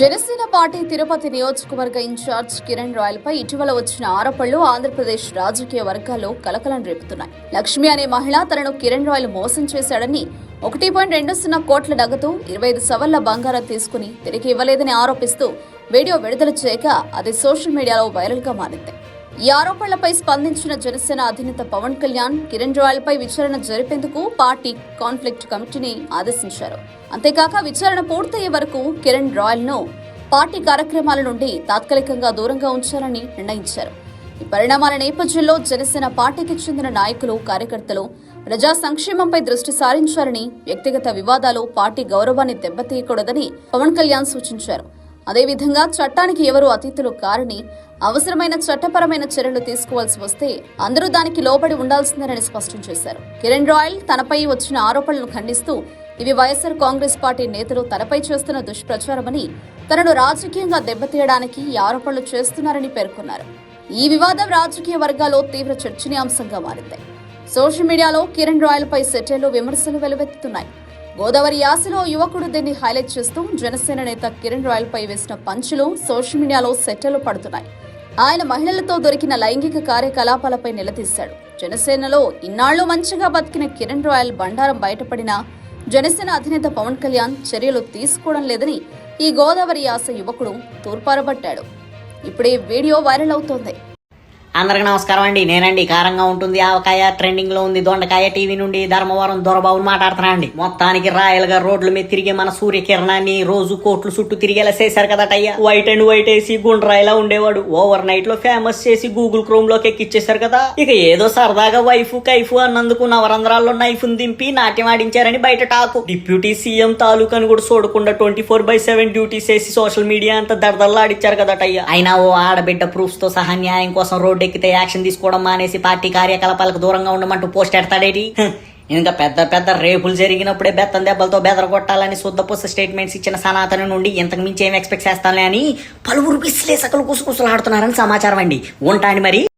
Janasena party Tirupati నియోజకవర్గ incharge Kiran royal పై ఇటీవల వచ్చిన ఆరోపణలు ఆంధ్రప్రదేశ్ రాజకీయ వర్గాల్లో కలకలం రేపుతున్నాయి. లక్ష్మి అనే మహిళ తనను కిరణ్ రాయల్ మోసం చేశాడని ఒకటి పాయింట్ రెండు సున్నా కోట్ల నగదు ఇరవై ఐదు సవర్ల బంగారం తీసుకుని తిరిగి ఇవ్వలేదని ఆరోపిస్తూ వీడియో విడుదల చేయక అది సోషల్ మీడియాలో వైరల్గా మారింది. ఈ ఆరోపణలపై స్పందించిన జనసేన అధినేత పవన్ కళ్యాణ్ కిరణ్ రాయల్పై విచారణ జరిపేందుకు పార్టీ కాన్ఫ్లిక్ట్ కమిటీని ఆదేశించారు. అంతేకాక విచారణ పూర్తయ్యే వరకు కిరణ్ రాయల్ను పార్టీ కార్యక్రమాల నుండి తాత్కాలికంగా దూరంగా ఉంచాలని నిర్ణయించారు. ఈ పరిణామాల నేపథ్యంలో జనసేన పార్టీకి చెందిన నాయకులు కార్యకర్తలు ప్రజా సంక్షేమంపై దృష్టి సారించాలని వ్యక్తిగత వివాదాలు పార్టీ గౌరవాన్ని దెబ్బతీయకూడదని పవన్ కళ్యాణ్ సూచించారు. అదేవిధంగా చట్టానికి ఎవరు అతీతులు కారని అవసరమైన చట్టపరమైన చర్యలు తీసుకోవాల్సి వస్తే అందరూ దానికి లోబడి ఉండాల్సిందేనని స్పష్టం చేశారు. కిరణ్ రాయల్ తనపై వచ్చిన ఆరోపణలను ఖండిస్తూ ఇవి వైఎస్ఆర్ కాంగ్రెస్ పార్టీ నేతలు తనపై చేస్తున్న దుష్ప్రచారమని తనను రాజకీయంగా దెబ్బతీయడానికి ఈ ఆరోపణలు చేస్తున్నారని పేర్కొన్నారు. ఈ వివాదం రాజకీయ వర్గాల్లో తీవ్ర చర్చనీయాంశంగా మారింది. సోషల్ మీడియాలో కిరణ్ రాయల్ పై సెటైలు విమర్శలు వెలువెత్తుతున్నాయి. గోదావరి యాసలో యువకుడు దీన్ని హైలైట్ చేస్తూ జనసేన నేత కిరణ్ రాయల్ పై వేసిన పంచులు సోషల్ మీడియాలో సెటైలు పడుతున్నాయి. ఆయన మహిళలతో దొరికిన లైంగిక కార్యకలాపాలపై నిలదీశాడు. జనసేనలో ఇన్నాళ్ళు మంచిగా బతికిన కిరణ్ రాయల్ బండారం బయటపడినా జనసేన అధినేత పవన్ కళ్యాణ్ చర్యలు తీసుకోవడం లేదని ఈ గోదావరి యాస యువకుడు తూర్పారబట్టాడు. ఇప్పుడే వీడియో వైరల్ అవుతోంది. అందరికి నమస్కారం అండి. నేనండి కారంగా ఉంటుంది ఆవకాయ ట్రెండింగ్లో ఉంది దొండకాయ టీవీ నుండి ధర్మవరం దొరబాబుని మాట్లాడుతున్నా అండి. మొత్తానికి రాయలుగా రోడ్ల మీద తిరిగే మన సూర్యకిరణాన్ని రోజు కోట్లు చుట్టూ తిరిగేలా చేశారు కదటయ్యా వైట్ అండ్ వైట్ వేసి గుండ్రాయిలా ఉండేవాడు. ఓవర్ నైట్లో ఫేమస్ చేసి గూగుల్ క్రోమ్లోకి ఎక్కిచ్చేశారు కదా. ఇక ఏదో సరదాగా వైఫ్ కైఫ్ అన్నందుకు నవరంధ్రాల్లో నైఫ్ దింపి నాట్యం ఆడించారని బయట టాకు. డిప్యూటీ సీఎం తాలూకాను కూడా చూడకుండా twenty four by seven duties వేసి సోషల్ మీడియా అంతా కదా అయ్యా అయినా ఓ ఆడబిడ్డ ప్రూఫ్స్తో సహా న్యాయం కోసం రోడ్డు ఎక్కితే యాక్షన్ తీసుకోవడం మానేసి పార్టీ కార్యకలాపాలకు దూరంగా ఉండమంటూ పోస్ట్ ఎడతాడేటి? ఇంకా పెద్ద పెద్ద రేపులు జరిగినప్పుడే బెత్తం దెబ్బలతో బెదరగొట్టాలని శుద్ధపుస్త స్టేట్మెంట్స్ ఇచ్చిన సనాతన నుండి ఇంతకు మించి ఏం ఎక్స్పెక్ట్ చేస్తానులే అని పలువురు విశ్లేషకులు కుసకుసలాడుతున్నారని సమాచారం అండి. ఉంటాను మరి.